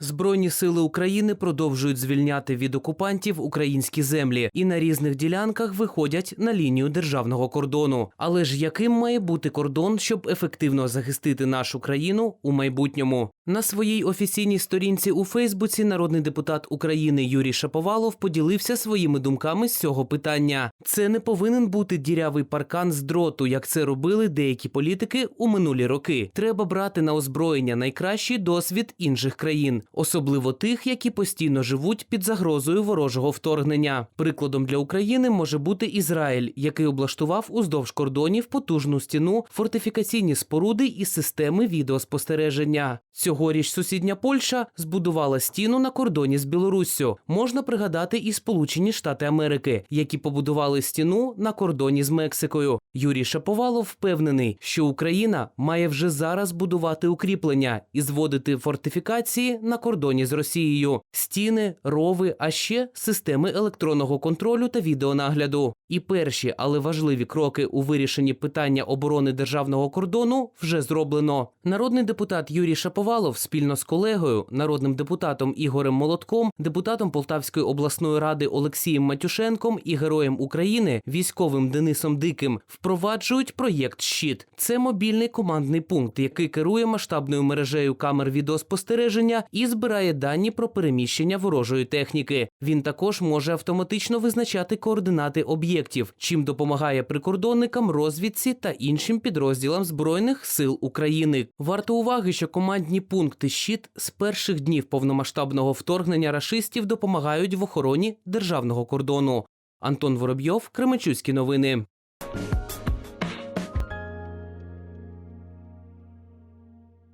Збройні сили України продовжують звільняти від окупантів українські землі і на різних ділянках виходять на лінію державного кордону. Але ж яким має бути кордон, щоб ефективно захистити нашу країну у майбутньому? На своїй офіційній сторінці у Фейсбуці народний депутат України Юрій Шаповалов поділився своїми думками з цього питання. Це не повинен бути дірявий паркан з дроту, як це робили деякі політики у минулі роки. Треба брати на озброєння найкращий досвід інших країн, особливо тих, які постійно живуть під загрозою ворожого вторгнення. Прикладом для України може бути Ізраїль, який облаштував уздовж кордонів потужну стіну, фортифікаційні споруди і системи відеоспостереження. Цьогоріч сусідня Польща збудувала стіну на кордоні з Білоруссю. Можна пригадати і Сполучені Штати Америки, які побудували стіну на кордоні з Мексикою. Юрій Шаповалов впевнений, що Україна має вже зараз будувати укріплення і зводити фортифікації на кордоні з Росією, стіни, рови, а ще системи електронного контролю та відеонагляду. І перші, але важливі кроки у вирішенні питання оборони державного кордону вже зроблено. Народний депутат Юрій Шаповалов спільно з колегою, народним депутатом Ігорем Молотком, депутатом Полтавської обласної ради Олексієм Матюшенком і героєм України, військовим Денисом Диким, впроваджують проєкт Щит. Це мобільний командний пункт, який керує масштабною мережею камер відеоспостереження і збирає дані про переміщення ворожої техніки. Він також може автоматично визначати координати об'єктів, чим допомагає прикордонникам, розвідці та іншим підрозділам збройних сил України. Варто уваги, що командні пункти щит з перших днів повномасштабного вторгнення рашистів допомагають в охороні державного кордону. Антон Воробйов, Кременчуцькі новини.